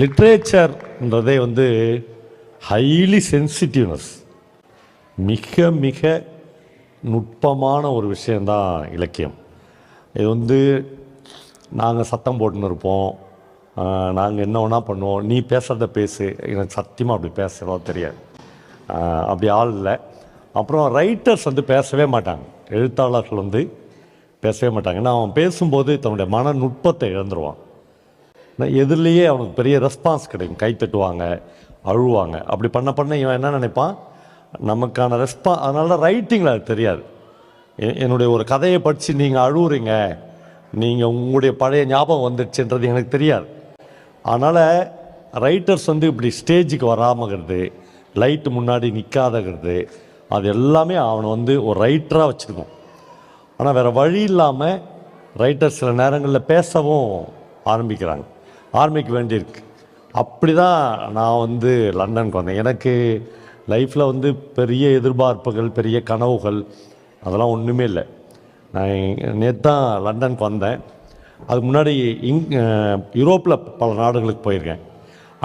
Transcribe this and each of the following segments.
லிட்ரேச்சர்ன்றதே வந்து highly sensitiveness மிக மிக நுட்பமான ஒரு விஷயந்தான் இலக்கியம். இது வந்து நாங்கள் சத்தம் போட்டுன்னு இருப்போம். நாங்கள் என்ன வேணா பண்ணுவோம். நீ பேசுகிறத பேசு. எனக்கு சத்தியமாக அப்படி பேசுகிறோம் தெரியாது. அப்படி ஆள் இல்லை. அப்புறம் ரைட்டர்ஸ் வந்து பேசவே மாட்டாங்க. எழுத்தாளர்கள் வந்து பேசவே மாட்டாங்க. ஏன்னா அவன் பேசும்போது தன்னுடைய மன நுட்பத்தை இழந்துருவான். எதிரிலேயே அவனுக்கு பெரிய ரெஸ்பான்ஸ் கிடைக்கும். கை தட்டுவாங்க அழுவாங்க. அப்படி பண்ண பண்ண இவன் என்ன நினைப்பான்? நமக்கான ரெஸ்பா அதனால ரைட்டிங்கில் அது தெரியாது. எ- என்னுடைய ஒரு கதையை படித்து நீங்கள் அழுவுறீங்க நீங்கள் உங்களுடைய பழைய ஞாபகம் வந்துடுச்சுன்றது எனக்கு தெரியாது. அதனால் ரைட்டர்ஸ் வந்து இப்படி ஸ்டேஜுக்கு வராமங்கிறது லைட்டு முன்னாடி நிற்காதங்கிறது அது எல்லாமே அவனை வந்து ஒரு ரைட்டராக வச்சுருக்கோம் ஆனால் வேறு வழி இல்லாமல் ரைட்டர் சில நேரங்களில் பேசவும் ஆரம்பிக்கிறாங்க. ஆர்மிக்கு வேண்டியிருக்கு. அப்படி தான் நான் வந்து லண்டனுக்கு வந்தேன். எனக்கு லைஃப்பில் வந்து பெரிய எதிர்பார்ப்புகள் பெரிய கனவுகள் அதெல்லாம் ஒன்றுமே இல்லை. நான் நேற்று தான் லண்டனுக்கு வந்தேன். அதுக்கு முன்னாடி இங் யூரோப்பில் பல நாடுகளுக்கு போயிருக்கேன்.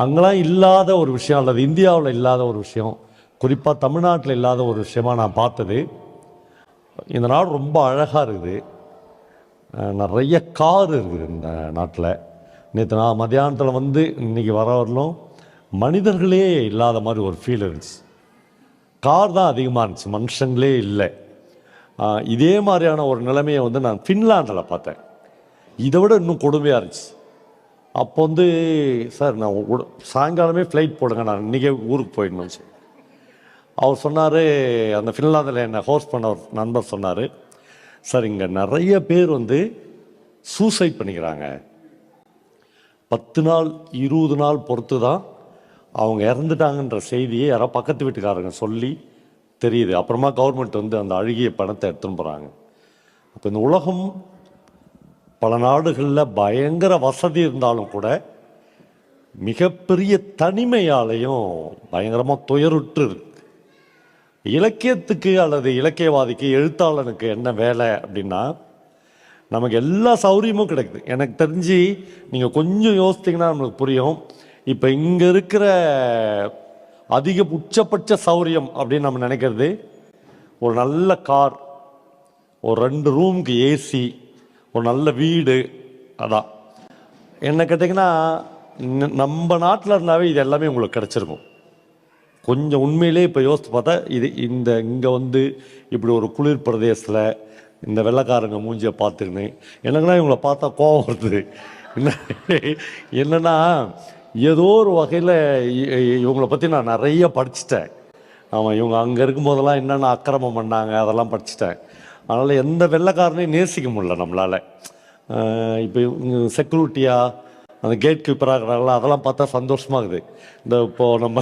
அங்கெல்லாம் இல்லாத ஒரு விஷயம் அல்லது இந்தியாவில் இல்லாத ஒரு விஷயம் குறிப்பாக தமிழ்நாட்டில் இல்லாத ஒரு விஷயமா நான் பார்த்தது. இந்த நாடு ரொம்ப அழகாக இருக்குது. நிறைய கார் இருக்குது இந்த நாட்டில். நேற்று நான் மத்தியானத்தில் வந்து இன்னைக்கு வர வரலும் மனிதர்களே இல்லாத மாதிரி ஒரு ஃபீல் இருந்துச்சு. கார் தான் அதிகமாக இருந்துச்சு மனுஷங்களே இல்லை. இதே மாதிரியான ஒரு நிலைமையை வந்து நான் ஃபின்லாண்டில் பார்த்தேன். இதை விட இன்னும் கொடுமையாக இருந்துச்சு. அப்போ வந்து சார் நான் உட- சாயங்காலமே ஃப்ளைட் போடுங்க நான் இன்றைக்கே ஊருக்கு போயிடணும்னு சார் அவர் சொன்னார் அந்த ஃபின்லாந்தில் என்னை ஹோஸ்ட் பண்ண ஒரு நண்பர் சொன்னார் சார் இங்கே நிறைய பேர் வந்து சூசைட் பண்ணிக்கிறாங்க. பத்து நாள் இருபது நாள் பொறுத்து தான் அவங்க இறந்துட்டாங்கன்ற செய்தியை யாரோ பக்கத்து வீட்டுக்காரங்க சொல்லி தெரியுது. அப்புறமா கவர்மெண்ட் வந்து அந்த அழுகிய பணத்தை எடுத்துன்னு போகிறாங்க அப்போ இந்த உலகம் பல நாடுகளில் பயங்கர வசதி இருந்தாலும் கூட மிகப்பெரிய தனிமையாலையும் பயங்கரமாக துயருற்று இருக்கு. இலக்கியத்துக்கு அல்லது இலக்கியவாதிக்கு எழுத்தாளனுக்கு என்ன வேலை அப்படின்னா நமக்கு எல்லா சௌரியமும் கிடைக்குது. எனக்கு தெரிஞ்சு நீங்கள் கொஞ்சம் யோசித்தீங்கன்னா நம்மளுக்கு புரியும். இப்போ இங்கே இருக்கிற அதிக உச்சபட்ச சௌரியம் அப்படின்னு நம்ம நினைக்கிறது ஒரு நல்ல கார் ஒரு ரெண்டு ரூமுக்கு ஏசி ஒரு நல்ல வீடு அதான். என்ன கேட்டிங்கன்னா நம்ம நாட்டில் இருந்தாவே இது எல்லாமே உங்களுக்கு கிடச்சிருக்கும். கொஞ்சம் உண்மையிலே இப்போ யோசித்து பார்த்தா இது இந்த இங்கே வந்து இப்படி ஒரு குளிர் பிரதேசத்தில் இந்த வெள்ளைக்காரங்க மூஞ்சியை பார்த்துக்கின்னு. எனக்குன்னா இவங்கள பார்த்தா கோவம் வருது? என்ன? என்னன்னா ஏதோ ஒரு வகையில் இவங்கள பற்றி நான் நிறைய படிச்சிட்டேன். ஆமாம் இவங்க அங்கே இருக்கும்போதெல்லாம் என்னென்ன அக்கிரமம் பண்ணாங்க அதெல்லாம் படிச்சிட்டேன். அதனால் எந்த வெள்ளைக்காரனையும் நேசிக்க முடியல நம்மளால். இப்போ செக்யூரிட்டியாக அந்த கேட் கீப்பராக இருக்கிறாங்களா அதெல்லாம் பார்த்தா சந்தோஷமாக இருக்குது. இந்த இப்போது நம்ம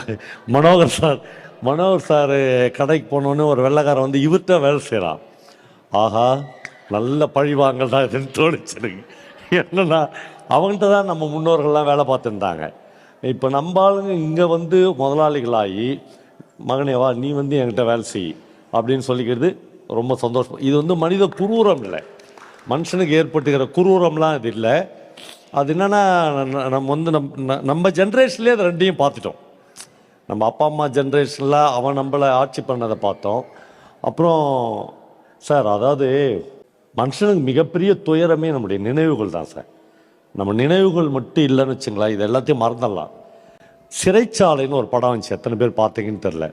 மனோகர் சார் மனோகர் சார் கடைக்கு போனோன்னே ஒரு வெள்ளைக்காரன் வந்து இவர்கிட்ட வேலை செய்கிறான் ஆஹா நல்ல பழிவாங்கல் தான் இதுன்னு தோணுச்சு. எனக்கு என்னன்னா அவங்கள்ட்ட தான் நம்ம முன்னோர்கள்லாம் வேலை பார்த்துருந்தாங்க. இப்போ நம்ம ஆளுங்க இங்கே வந்து முதலாளிகளாகி மகனே வா நீ வந்து என்கிட்ட வேலை செய் அப்படின்னு சொல்லிக்கிறது ரொம்ப சந்தோஷம். இது வந்து மனித குரூரம் இல்லை. மனுஷனுக்கு ஏற்பட்டுக்கிற குரூரம்லாம் இது இல்லை. அது என்னென்னா நம்ம வந்து நம் நம்ம ஜென்ரேஷன்லேயே அது ரெண்டையும் பார்த்துட்டோம். நம்ம அப்பா அம்மா ஜென்ரேஷனில் அவன் நம்மளை ஆட்சி பண்ணதை பார்த்தோம். அப்புறம் சார் அதாவது மனுஷனுக்கு மிகப்பெரிய துயரமே நம்முடைய நினைவுகள் தான் சார். நம்ம நினைவுகள் மட்டும் இல்லைன்னு வச்சுங்களேன் இது எல்லாத்தையும் மறந்துடலாம். சிறைச்சாலைன்னு ஒரு படம் வந்துச்சு எத்தனை பேர் பார்த்தீங்கன்னு தெரில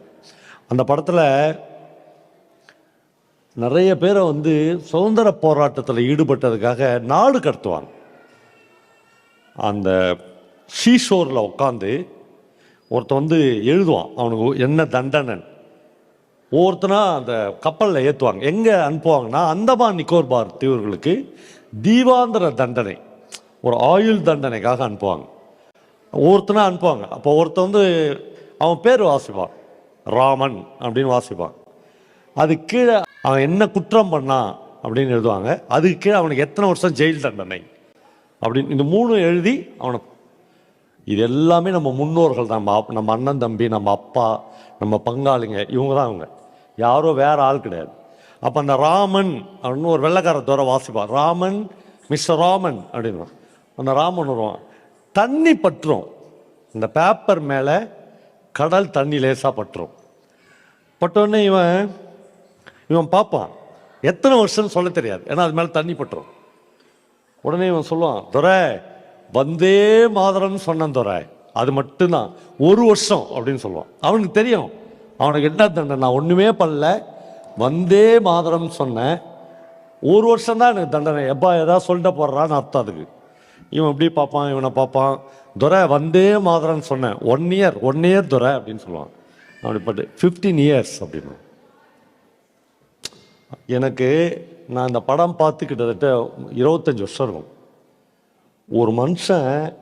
அந்த படத்தில் நிறைய பேரை வந்து சுதந்திர போராட்டத்தில் ஈடுபட்டதுக்காக நாடு கடத்துவாங்க. அந்த ஷீஷோரில் உட்காந்து ஒருத்தன் வந்து எழுதுவான் அவனுக்கு என்ன தண்டனன் ஒவ்வொருத்தனா அந்த கப்பலில் ஏற்றுவாங்க எங்கே அனுப்புவாங்கன்னா அந்தமான் நிக்கோர்பார் தீவுகளுக்கு தீவாந்திர தண்டனை ஒரு ஆயுள் தண்டனைக்காக அனுப்புவாங்க. ஒவ்வொருத்தனா அனுப்புவாங்க. அப்போ ஒருத்தன் வந்து அவன் பேர் வாசிப்பான். ராமன் அப்படின்னு வாசிப்பான். அது கீழே அவன் என்ன குற்றம் பண்ணான் அப்படின்னு எழுதுவாங்க. அதுக்கு கீழே அவனுக்கு எத்தனை வருஷம் ஜெயில் தண்டனை அப்படின்னு இந்த மூணு எழுதி அவனை இது எல்லாமே நம்ம முன்னோர்கள் தான் நம்ம அப்- நம்ம அண்ணன் தம்பி நம்ம அப்பா நம்ம பங்காளிங்க இவங்க தான் அவங்க. யாரோ வேறு ஆள் கிடையாது. அப்போ அந்த ராமன் அப்படின்னு ஒரு வெள்ளைக்கார தூர வாசிப்பான் ராமன் மிஸ்டர் ராமன் அப்படின்னு அந்த ராமன் வருவான். தண்ணி பற்றும். இந்த பேப்பர் மேலே கடல் தண்ணி லேசாக பட்டுரும் பட்டோடனே இவன் இவன் பார்ப்பான். எத்தனை வருஷம்னு சொல்ல தெரியாது. ஏன்னா அது மேலே தண்ணி பட்டுரும் உடனே இவன் சொல்லுவான் துரை வந்தே மாதரம்னு சொன்னான் துரை. அது மட்டும்தான். ஒரு வருஷம் அப்படின்னு சொல்லுவான். அவனுக்கு தெரியும். அவனுக்கு என்ன தண்டனை? நான் ஒன்றுமே பண்ணல. வந்தே மாதரம்னு சொன்னேன். ஒரு வருஷம் தான் எனக்கு தண்டனை. எப்பா ஏதாவது சொல்லிட்டு போடுறான்னு அர்த்தம் அதுக்கு. இவன் இப்படி பார்ப்பான் இவனை பார்ப்பான். துரை வந்தே மாதரம்னு சொன்னேன். ஒன் இயர் ஒன் இயர் துரை அப்படின்னு சொல்லுவான். அப்படி பட்டு ஃபிஃப்டீன் இயர்ஸ் அப்படின்னு. எனக்கு நான் இந்த படம் பார்த்து கிட்டத்தட்ட இருபத்தஞ்சி வருஷம் இருக்கும். ஒரு மனுஷன்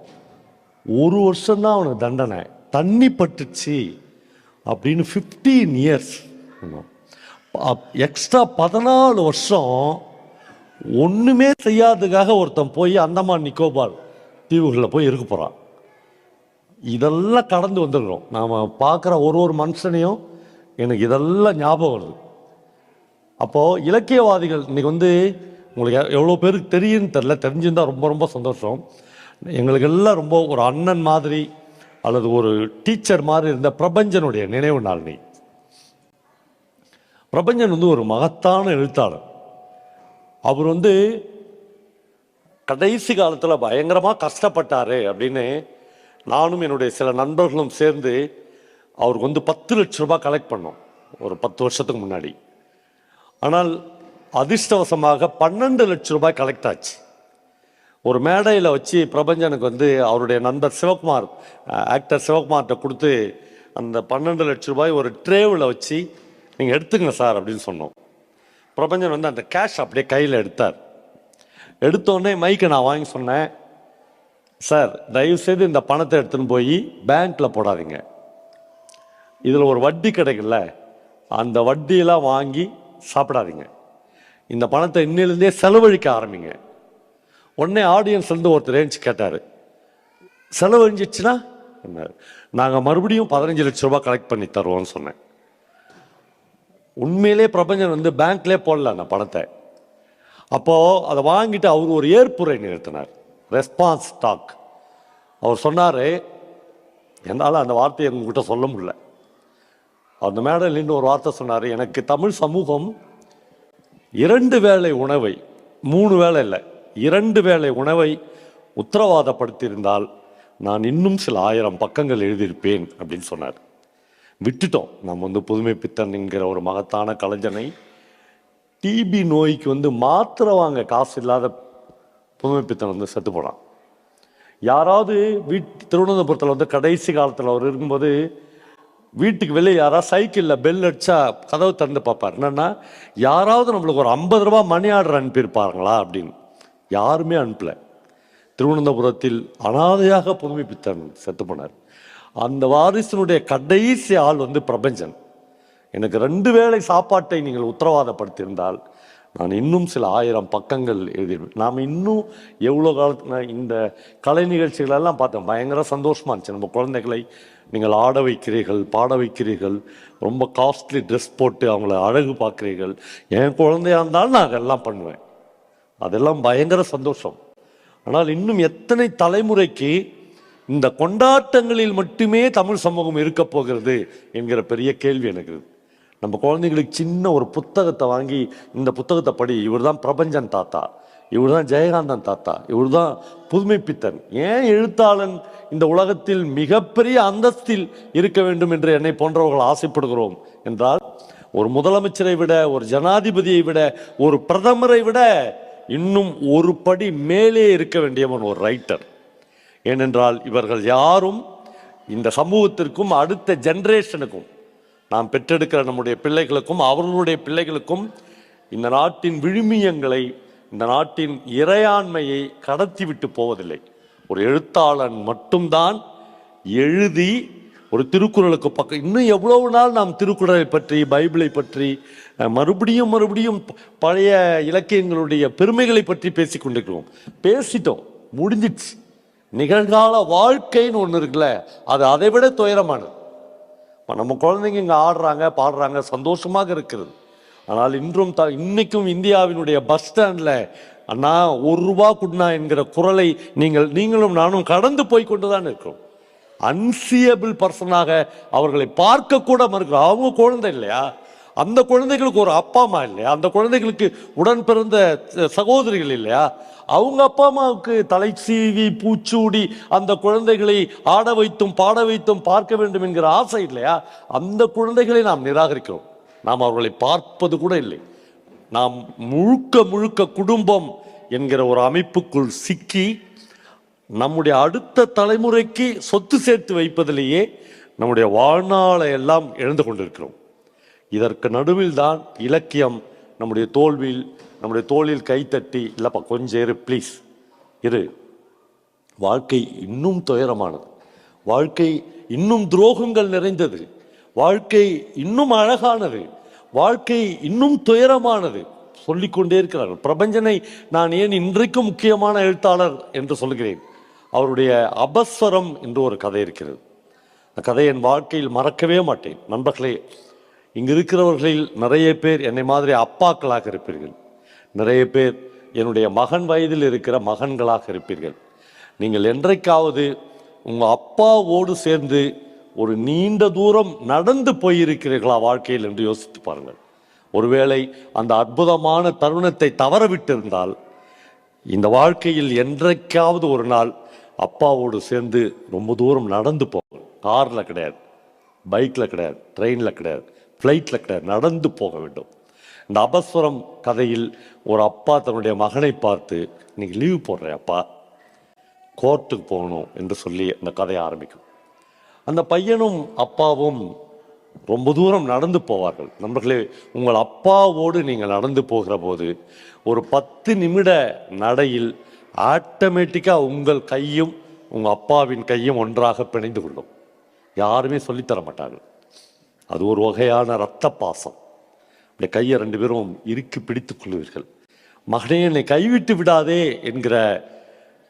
ஒரு வருஷம்தான் அவனுக்கு தண்டனை. தண்ணி பட்டுச்சு அப்படின்னு ஃபிஃப்டீன் இயர்ஸ் எக்ஸ்ட்ரா பதினாலு வருஷம் ஒன்றுமே செய்யாததுக்காக ஒருத்தன் போய் அந்தமான் நிக்கோபார் தீவுகளில் போய் இருக்க போகிறான் இதெல்லாம் கடந்து வந்துருக்கிறோம். நாம் பார்க்குற ஒரு ஒரு மனுஷனையும் எனக்கு இதெல்லாம் ஞாபகம் வருது. அப்போது இலக்கியவாதிகள் இன்றைக்கி வந்து உங்களுக்கு எவ்வளோ பேருக்கு தெரியும்னு தெரில தெரிஞ்சிருந்தா ரொம்ப ரொம்ப சந்தோஷம். எங்களுக்கு எல்லாம் ரொம்ப ஒரு அண்ணன் மாதிரி அல்லது ஒரு டீச்சர் மாதிரி இருந்த பிரபஞ்சனுடைய நினைவு நாள் நீ. பிரபஞ்சன் வந்து ஒரு மகத்தான எழுத்தாளர். அவர் வந்து கடைசி காலத்தில் பயங்கரமாக கஷ்டப்பட்டாரு அப்படின்னு நானும் என்னுடைய சில நண்பர்களும் சேர்ந்து அவருக்கு வந்து பத்து லட்ச ரூபாய் கலெக்ட் பண்ணோம். ஒரு பத்து வருஷத்துக்கு முன்னாடி. ஆனால் அதிர்ஷ்டவசமாக பன்னெண்டு லட்ச ரூபாய் கலெக்ட் ஆச்சு. ஒரு மேடையில் வச்சு பிரபஞ்சனுக்கு வந்து அவருடைய நண்பர் சிவகுமார் ஆக்டர் சிவகுமார்கிட்ட கொடுத்து அந்த பன்னெண்டு லட்ச ரூபாய் ஒரு ட்ரேவில் வச்சு நீங்கள் எடுத்துங்க சார் அப்படின்னு சொன்னோம். பிரபஞ்சன் வந்து அந்த கேஷ் அப்படியே கையில் எடுத்தார். எடுத்தோடனே மைக்கை நான் வாங்கி சொன்னேன். சார் தயவுசெய்து இந்த பணத்தை எடுத்துன்னு போய் பேங்க்கில் போடாதீங்க. இதில் ஒரு வட்டி கிடைக்குல்ல அந்த வட்டியெல்லாம் வாங்கி சாப்பிடாதீங்க. இந்த பணத்தை இன்னிலிருந்தே செலவழிக்க ஆரம்பிங்க. உடனே ஆடியன்ஸ்லேருந்து ஒருத்தர் ஏஞ்சி கேட்டார். செலவழிஞ்சிச்சுன்னா நாங்கள் மறுபடியும் பதினஞ்சு லட்ச ரூபாய் கலெக்ட் பண்ணி தருவோம்னு சொன்னேன். உண்மையிலே பிரபஞ்சன் வந்து பேங்க்லே போடல அந்த பணத்தை. அப்போது அதை வாங்கிட்டு அவர் ஒரு ஏற்புரை நிறுத்தினார் ரெஸ்பான்ஸ் டாக் அவர் சொன்னார் என்னால் அந்த வார்த்தையை உங்ககிட்ட சொல்ல முடியல. அந்த மேடம் நின்று ஒரு வார்த்தை சொன்னார் எனக்கு தமிழ் சமூகம் இரண்டு வேளை உணவை மூணு வேளை இல்லை இரண்டு வேளை உணவை உத்தரவாதப்படுத்தியிருந்தால் நான் இன்னும் சில ஆயிரம் பக்கங்கள் எழுதியிருப்பேன் அப்படின்னு சொன்னார். விட்டுட்டோம். நம்ம வந்து புதுமை பித்தன் என்கிற ஒரு மகத்தான கலைஞனை டிபி நோய்க்கு வந்து மாத்திரை வாங்க காசு இல்லாத புதுமை பித்தன் வந்து செத்து போனான். யாராவது வீட் திருவனந்தபுரத்தில் வந்து கடைசி காலத்தில் அவர் இருக்கும்போது வீட்டுக்கு வெளியே யாராவது சைக்கிளில் பெல் அடித்தா கதவு திறந்து பார்ப்பார். என்னென்னா யாராவது நம்மளுக்கு ஒரு ஐம்பது ரூபா மணி ஆர்டர் அனுப்பியிருப்பாருங்களா அப்படின்னு. யாருமே அனுப்பல. திருவனந்தபுரத்தில் அனாதையாக புதுமைப்பித்தன் செத்து போனார். அந்த வாரிசனுடைய கடைசி ஆள் வந்து பிரபஞ்சன். எனக்கு ரெண்டு வேளை சாப்பாட்டை நீங்கள் உத்தரவாதப்படுத்தியிருந்தால் நான் இன்னும் சில ஆயிரம் பக்கங்கள் எழுதியிருப்பேன். நாம் இன்னும் எவ்வளோ காலத்து நான் இந்த கலை நிகழ்ச்சிகளெல்லாம் பார்த்தேன் பயங்கர சந்தோஷமாக இருந்துச்சு. நம்ம குழந்தைகளை நீங்கள் ஆட வைக்கிறீர்கள் பாட வைக்கிறீர்கள். ரொம்ப காஸ்ட்லி ட்ரெஸ் போட்டு அவங்கள அழகு பார்க்குறீர்கள். என் குழந்தையா இருந்தாலும் நான் அதெல்லாம் பண்ணுவேன். அதெல்லாம் பயங்கர சந்தோஷம். ஆனால் இன்னும் எத்தனை தலைமுறைக்கு இந்த கொண்டாட்டங்களில் மட்டுமே தமிழ் சமூகம் இருக்க போகிறது என்கிற பெரிய கேள்வி எனக்கு. நம்ம குழந்தைங்களுக்கு சின்ன ஒரு புத்தகத்தை வாங்கி இந்த புத்தகத்தை படி இவர் தான் பிரபஞ்சன் தாத்தா இவர் தான் ஜெயகாந்தன் தாத்தா இவர் தான் புதுமைப்பித்தன் ஏன் எழுத்தாளன் இந்த உலகத்தில் மிகப்பெரிய அந்தஸ்தில் இருக்க வேண்டும் என்று என்னை போன்றவர்கள் ஆசைப்படுகிறோம் என்றால் ஒரு முதலமைச்சரை விட ஒரு ஜனாதிபதியை விட ஒரு பிரதமரை விட இன்னும் ஒரு படி மேலே இருக்க வேண்டியவன் ஒரு ரைட்டர் ஏனென்றால் இவர்கள் யாரும் இந்த சமூகத்திற்கும் அடுத்த ஜென்ரேஷனுக்கும் நாம் பெற்றெடுக்கிற நம்முடைய பிள்ளைகளுக்கும் அவர்களுடைய பிள்ளைகளுக்கும் இந்த நாட்டின் விழுமியங்களை இந்த நாட்டின் இறையாண்மையை கடத்திவிட்டு போவதில்லை. ஒரு எழுத்தாளன் மட்டும்தான் எழுதி ஒரு திருக்குறளுக்கு பக்கம் இன்னும் எவ்வளவு நாள் நாம் திருக்குறளை பற்றி பைபிளை பற்றி மறுபடியும் மறுபடியும் பழைய இலக்கியங்களுடைய பெருமைகளை பற்றி பேசி கொண்டிருக்கிறோம். பேசிட்டோம். முடிஞ்சிடுச்சு. நிகழ்கால வாழ்க்கைன்னு ஒன்று இருக்குல்ல அது அதை விட துயரமானது. இப்போ நம்ம குழந்தைங்க இங்கே ஆடுறாங்க பாடுறாங்க சந்தோஷமாக இருக்கிறது. ஆனால் இன்றும் த இன்னைக்கும் இந்தியாவினுடைய பஸ் ஸ்டாண்டில் அண்ணா ஒரு ரூபா குட்னா என்கிற குரலை நீங்கள் நீங்களும் நானும் கடந்து போய் கொண்டு தான் இருக்கிறோம். அன்சியபிள் பர்சனாக அவர்களை பார்க்கக்கூட மறுக்கிறோம். அவங்க குழந்தை இல்லையா? அந்த குழந்தைகளுக்கு ஒரு அப்பா அம்மா இல்லையா? அந்த குழந்தைகளுக்கு உடன் பிறந்த ச- சகோதரிகள் இல்லையா? அவங்க அப்பா அம்மாவுக்கு தலை சீவி பூச்சூடி அந்த குழந்தைகளை ஆட வைத்தும் பாட வைத்தும் பார்க்க வேண்டும் என்கிற ஆசை இல்லையா? அந்த குழந்தைகளை நாம் நிராகரிக்கிறோம். நாம் அவர்களை பார்ப்பது கூட இல்லை. நாம் முழுக்க முழுக்க குடும்பம் என்கிற ஒரு அமைப்புக்குள் சிக்கி நம்முடைய அடுத்த தலைமுறைக்கு சொத்து சேர்த்து வைப்பதிலேயே நம்முடைய வாழ்நாளை எல்லாம் எழுந்து கொண்டிருக்கிறோம். இதற்கு நடுவில் தான் இலக்கியம் நம்முடைய தோல்வியில் நம்முடைய தோளில் கைத்தட்டி இல்லைப்பா கொஞ்சம் இரு ப்ளீஸ் இரு. வாழ்க்கை இன்னும் துயரமானது. வாழ்க்கை இன்னும் துரோகங்கள் நிறைந்தது. வாழ்க்கை இன்னும் அழகானது. வாழ்க்கை இன்னும் துயரமானது. சொல்லிக்கொண்டே இருக்கிறார்கள் பிரபஞ்சனை நான் ஏன் இன்றைக்கும் முக்கியமான எழுத்தாளர் என்று சொல்கிறேன்? அவருடைய அபஸ்வரம் என்று ஒரு கதை இருக்கிறது. அந்த கதை என் வாழ்க்கையில் மறக்கவே மாட்டேன். நண்பர்களே இங்கு இருக்கிறவர்களில் நிறைய பேர் என்னை மாதிரி அப்பாக்களாக இருப்பீர்கள். நிறைய பேர் என்னுடைய மகன் வயதில் இருக்கிற மகன்களாக இருப்பீர்கள். நீங்கள் என்றைக்காவது உங்கள் அப்பாவோடு சேர்ந்து ஒரு நீண்ட தூரம் நடந்து போயிருக்கிறீர்களா வாழ்க்கையில் என்று யோசித்து பாருங்கள். ஒருவேளை அந்த அற்புதமான தருணத்தை தவறவிட்டிருந்தால் இந்த வாழ்க்கையில் என்றைக்காவது ஒரு நாள் அப்பாவோடு சேர்ந்து ரொம்ப தூரம் நடந்து போகும் காரில் கிடையாது பைக்கில் கிடையாது ட்ரெயினில் கிடையாது ஃப்ளைட்டில் கிடையாது நடந்து போக வேண்டும். இந்த அபஸ்வரம் கதையில் ஒரு அப்பா தன்னுடைய மகனை பார்த்து நீங்கள் லீவ் போடுறேன் அப்பா கோர்ட்டுக்கு போகணும் என்று சொல்லி அந்த கதையை ஆரம்பிக்கும். அந்த பையனும் அப்பாவும் ரொம்ப தூரம் நடந்து போவார்கள். நண்பர்களே உங்கள் அப்பாவோடு நீங்கள் நடந்து போகிற போது ஒரு பத்து நிமிட நடையில் ஆட்டோமேட்டிக்காக உங்கள் கையும் உங்கள் அப்பாவின் கையும் ஒன்றாக பிணைந்து கொள்ளும். யாருமே சொல்லித்தர மாட்டார்கள். அது ஒரு வகையான இரத்த பாசம் அப்படி கையை ரெண்டு பேரும் இறுக்கி பிடித்துக் கொள்வீர்கள். மகனே என்னை கைவிட்டு விடாதே என்கிற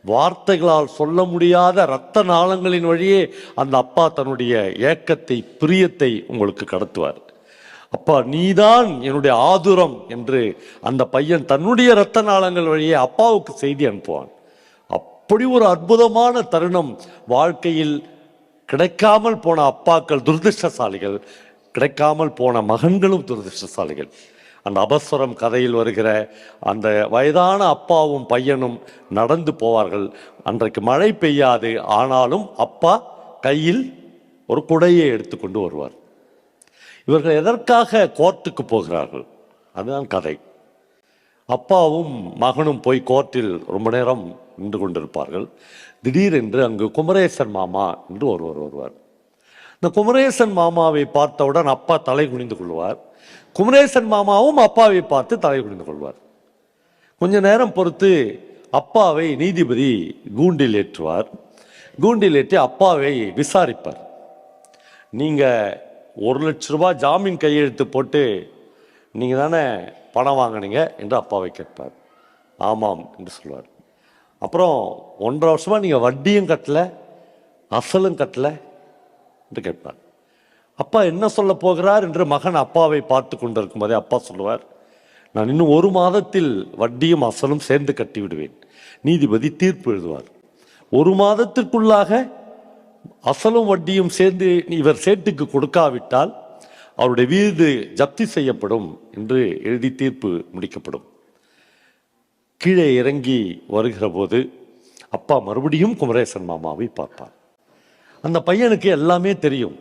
வார்த்தைகளால் சொல்ல முடியாத இரத்த நாளங்களின் வழியே அந்த அப்பா தன்னுடைய ஏக்கத்தை பிரியத்தை உங்களுக்கு கடத்துவார். அப்பா நீதான் என்னுடைய ஆதுரம் என்று அந்த பையன் தன்னுடைய இரத்த நாளங்கள் வழியே அப்பாவுக்கு செய்தி அனுப்புவான். அப்படி ஒரு அற்புதமான தருணம் வாழ்க்கையில் கிடைக்காமல் போன அப்பாக்கள் துரதிருஷ்டசாலிகள் கிடைக்காமல் போன மகன்களும் துரதிருஷ்டசாலிகள். அந்த அபஸ்வரம் கதையில் வருகிற அந்த வயதான அப்பாவும் பையனும் நடந்து போவார்கள். அன்றைக்கு மழை பெய்யாது ஆனாலும் அப்பா கையில் ஒரு குடையை எடுத்துக்கொண்டு வருவார். இவர்கள் எதற்காக கோர்ட்டுக்கு போகிறார்கள்? அதுதான் கதை. அப்பாவும் மகனும் போய் கோர்ட்டில் ரொம்ப நேரம் நின்று கொண்டிருப்பார்கள். திடீரென்று அங்கு குமரேசன் மாமா என்று ஒருவர் வருவார். இந்த குமரேசன் மாமாவை பார்த்தவுடன் அப்பா தலை குனிந்து கொள்வார். குமரேசன் மாமாவும் அப்பாவை பார்த்து தலை குனிந்து கொள்வார். கொஞ்ச நேரம் பொறுத்து அப்பாவை நீதிபதி கூண்டில் ஏற்றுவார். கூண்டில் ஏற்றி அப்பாவை விசாரிப்பார். நீங்கள் ஒரு லட்ச ரூபா ஜாமீன் கையெழுத்து போட்டு நீங்கள் தானே பணம் வாங்குனீங்க? என்று அப்பாவை கேட்பார். ஆமாம் என்று சொல்வார். அப்புறம் ஒன்றரை வருஷமாக நீங்கள் வட்டியும் கட்டலை அசலும் கட்டலை என்று கேட்பார். அப்பா என்ன சொல்ல போகிறார் என்று மகன் அப்பாவை பார்த்து கொண்டிருக்கும் போதே அப்பா சொல்லுவார் நான் இன்னும் ஒரு மாதத்தில் வட்டியும் அசலும் சேர்ந்து கட்டி விடுவேன். நீதிபதி தீர்ப்பு எழுதுவார். ஒரு மாதத்திற்குள்ளாக அசலும் வட்டியும் சேர்ந்து இவர் சேட்டுக்கு கொடுக்காவிட்டால் அவருடைய வீடு ஜப்தி செய்யப்படும் என்று எழுதி தீர்ப்பு முடிக்கப்படும். கீழே இறங்கி வருகிற போது அப்பா மறுபடியும் குமரேசன் மாமாவை பார்ப்பார். அந்த பையனுக்கு எல்லாமே தெரியும்.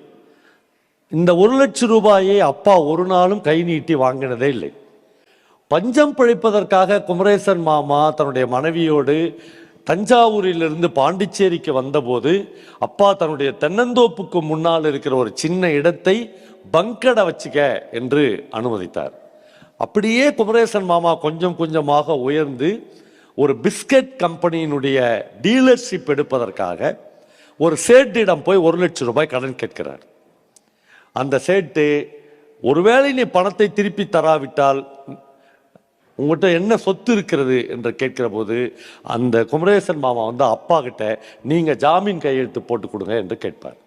இந்த ஒரு லட்சம் ரூபாயை அப்பா ஒரு நாளும் கை நீட்டி வாங்கினதே இல்லை. பஞ்சம் பிழைப்பதற்காக குமரேசன் மாமா தன்னுடைய மனைவியோடு தஞ்சாவூரிலிருந்து பாண்டிச்சேரிக்கு வந்தபோது அப்பா தன்னுடைய தென்னந்தோப்புக்கு முன்னால் இருக்கிற ஒரு சின்ன இடத்தை பங்கடை வச்சுக்க என்று அனுமதித்தார். அப்படியே குமரேசன் மாமா கொஞ்சம் கொஞ்சமாக உயர்ந்து ஒரு பிஸ்கட் கம்பெனியினுடைய டீலர்ஷிப் எடுப்பதற்காக ஒரு சேட்டிடம் போய் ஒரு லட்சம் ரூபாய் கடன் கேட்கிறார். அந்த சேட்டு ஒருவேளை நீ பணத்தை திருப்பி தராவிட்டால் உங்கள்கிட்ட என்ன சொத்து இருக்கிறது? என்று கேட்கிற போது அந்த குமரேசன் மாமா வந்து அப்பா கிட்ட நீங்கள் ஜாமீன் கையெழுத்து போட்டு கொடுங்க என்று கேட்பார்.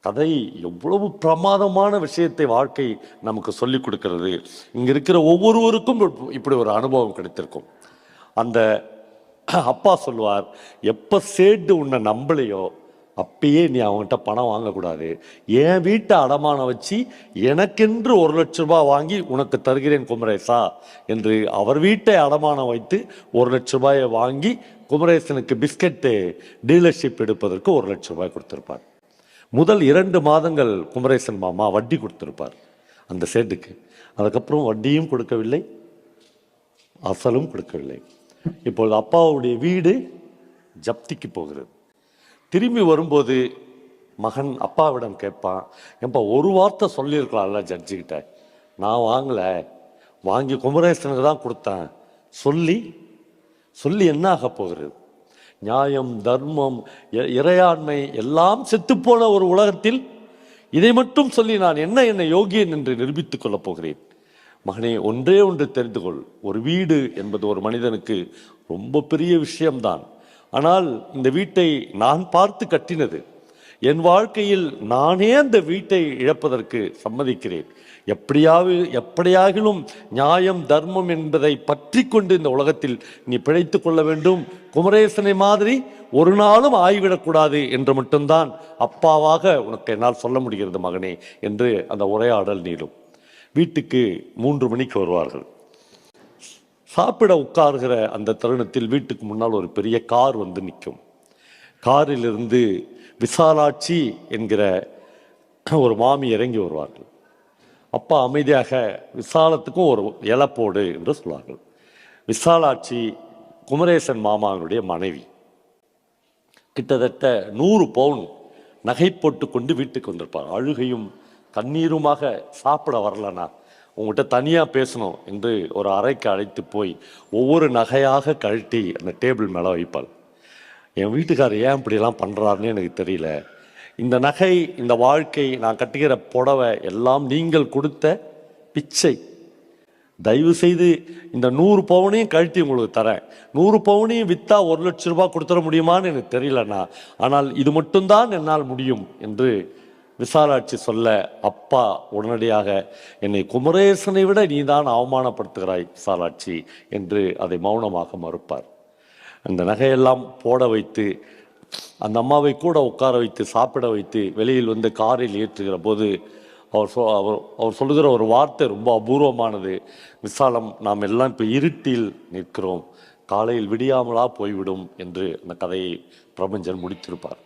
கதை எவ்வளவு பிரமாதமான விஷயத்தை வாழ்க்கை நமக்கு சொல்லிக் கொடுக்கிறது. இங்கே இருக்கிற ஒவ்வொருவருக்கும் இப்ப- இப்படி ஒரு அனுபவம் கிடைத்திருக்கும். அந்த அப்பா சொல்லுவார் எப்போ சேட்டு உன்னை நம்பலையோ அப்பயே நீ அவங்ககிட்ட பணம் வாங்கக்கூடாது. என் வீட்டை அடமானம் வச்சு எனக்கென்று ஒரு லட்ச ரூபாய் வாங்கி உனக்கு தருகிறேன் குமரேசா என்று அவர் வீட்டை அடமானம் வைத்து ஒரு லட்ச ரூபாயை வாங்கி குமரேசனுக்கு பிஸ்கட்டு டீலர்ஷிப் எடுப்பதற்கு ஒரு லட்ச ரூபாய் கொடுத்துருப்பார். முதல் இரண்டு மாதங்கள் குமரேசன் மாமா வட்டி கொடுத்துருப்பார் அந்த சேட்டுக்கு. அதுக்கப்புறம் வட்டியும் கொடுக்கவில்லை அசலும் கொடுக்கவில்லை. இப்பொழுது அப்பாவுடைய வீடு ஜப்திக்கு போகிறது. திரும்பி வரும்போது மகன் அப்பாவிடம் கேட்பான் ஏன்பா ஒரு வார்த்தை சொல்லியிருக்கலாம்ல ஜட்ஜிக்கிட்ட நான் வாங்கலை. வாங்கி குமரேசனுக்கு தான் கொடுத்தேன். சொல்லி சொல்லி என்ன ஆக போகிறது? நியாயம் தர்மம் இ- இறையாண்மை எல்லாம் செத்துப்போன ஒரு உலகத்தில் இதை மட்டும் சொல்லி நான் என்ன என்னை யோகியன் என்று நிரூபித்துக் கொள்ளப் போகிறேன். மகனே ஒன்றே ஒன்று தெரிந்து கொள். ஒரு வீடு என்பது ஒரு மனிதனுக்கு ரொம்ப பெரிய விஷயம்தான். ஆனால் இந்த வீட்டை நான் பார்த்து கட்டினது. என் வாழ்க்கையில் நானே அந்த வீட்டை இழப்பதற்கு சம்மதிக்கிறேன். எப்படியாவது எப்படியாகிலும் நியாயம் தர்மம் என்பதை பற்றி கொண்டு இந்த உலகத்தில் நீ பிழைத்து கொள்ள வேண்டும். குமரேசனை மாதிரி ஒரு நாளும் ஆகிவிடக்கூடாது என்று மட்டும்தான் அப்பாவாக உனக்கு என்னால் சொல்ல முடிகிறது மகனே என்று அந்த உரையாடல் நீளும். வீட்டுக்கு மூன்று மணிக்கு வருவார்கள். சாப்பிட உட்காருகிற அந்த தருணத்தில் வீட்டுக்கு முன்னால் ஒரு பெரிய கார் வந்து நிற்கும். காரிலிருந்து விசாலாட்சி என்கிற ஒரு மாமி இறங்கி வருவார்கள். அப்பா அமைதியாக விசாலத்துக்கும் ஒரு இலை போடு என்று சொல்வார்கள் விசாலாட்சி குமரேசன் மாமாவினுடைய மனைவி. கிட்டத்தட்ட நூறு பவுன் நகை போட்டு கொண்டு வீட்டுக்கு வந்திருப்பார். அழுகையும் கண்ணீருமாக சாப்பிட வரலனா உங்கள்கிட்ட தனியாக பேசணும் என்று ஒரு அறைக்கு அழைத்து போய் ஒவ்வொரு நகையாக கழட்டி அந்த டேபிள் மேலே வைப்பாள். என் வீட்டுக்காரர் ஏன் இப்படியெல்லாம் பண்ணுறாருன்னு எனக்கு தெரியல. இந்த நகை இந்த வாழ்க்கை நான் கட்டுகிற புடவை எல்லாம் நீங்கள் கொடுத்த பிச்சை. தயவு செய்து இந்த நூறு பவுனையும் கழட்டி உங்களுக்கு தரேன். நூறு பவுனையும் விற்றா ஒரு லட்ச ரூபாய் கொடுத்துட முடியுமான்னு எனக்கு தெரியலண்ணா. ஆனால் இது மட்டும்தான் என்னால் முடியும் என்று விசாலாட்சி சொல்ல அப்பா உடனடியாக என்னை குமரேசனை விட நீதான் அவமானப்படுத்துகிறாய் விசாலாட்சி என்று அதை மௌனமாக மறுப்பார். அந்த நகையெல்லாம் போட வைத்து அந்த அம்மாவை கூட உட்கார வைத்து சாப்பிட வைத்து வெளியில் வந்து காரில் ஏற்றுகிற போது அவர் சொ அவர் அவர் சொல்லுகிற ஒரு வார்த்தை ரொம்ப அபூர்வமானது. விசாலம் நாம் எல்லாம் இப்போ இருட்டில் நிற்கிறோம். காலையில் விடியாமலா போய்விடும் என்று அந்த கதையை பிரபஞ்சன் முடித்திருப்பார்.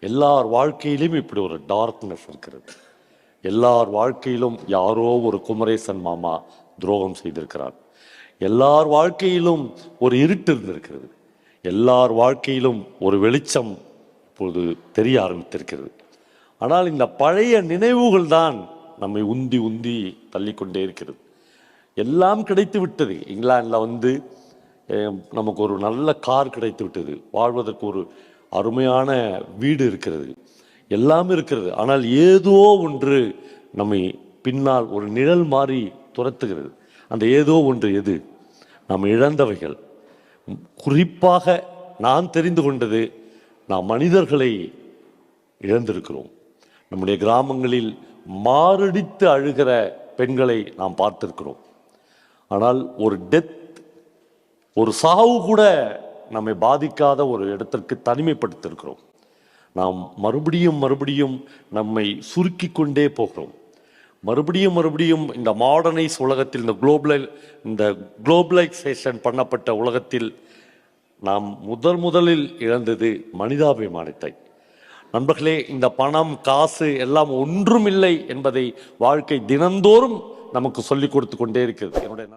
எல்லார் வாழ்க்கையிலும் இப்படி ஒரு டார்க்னஸ் இருக்கிறது. எல்லார் வாழ்க்கையிலும் யாரோ ஒரு குமரேசன் மாமா துரோகம் செய்திருக்கிறார். எல்லார் வாழ்க்கையிலும் ஒரு இருட்டு இருந்திருக்கிறது. எல்லார் வாழ்க்கையிலும் ஒரு வெளிச்சம் இப்பொழுது தெரிய ஆரம்பித்திருக்கிறது. ஆனால் இந்த பழைய நினைவுகள் தான் நம்மை உந்தி உந்தி தள்ளிக்கொண்டே இருக்கிறது. எல்லாம் கிடைத்து விட்டது. இங்கிலாந்தில் வந்து நமக்கு ஒரு நல்ல கார் கிடைத்து விட்டது. வாழ்வதற்கு ஒரு அருமையான வீடு இருக்கிறது. எல்லாம் இருக்கிறது. ஆனால் ஏதோ ஒன்று நம்மை பின்னால் ஒரு நிழல் மாறி துரத்துகிறது. அந்த ஏதோ ஒன்று எது? நாம் இழந்தவைகள். குறிப்பாக நான் தெரிந்து கொண்டது நாம் மனிதர்களை இழந்திருக்கிறோம். நம்முடைய கிராமங்களில் மாரடித்து அழுகிற பெண்களை நாம் பார்த்திருக்கிறோம். ஆனால் ஒரு டெத் ஒரு சாவு கூட நம்மை பாதிக்காத ஒரு இடத்திற்கு தனிமைப்படுத்தியிருக்கிறோம். நாம் மறுபடியும் மறுபடியும் நம்மை சுருக்கி கொண்டே போகிறோம். மறுபடியும் மறுபடியும் இந்த மாடர்னைஸ் உலகத்தில் இந்த குளோபலை இந்த குளோபலைசேஷன் பண்ணப்பட்ட உலகத்தில் நாம் முதல் முதலில் இழந்தது மனிதாபிமானத்தை. நண்பர்களே இந்த பணம் காசு எல்லாம் ஒன்றுமில்லை என்பதை வாழ்க்கை தினந்தோறும் நமக்கு சொல்லிக் கொடுத்து கொண்டே இருக்கிறது. என்னுடைய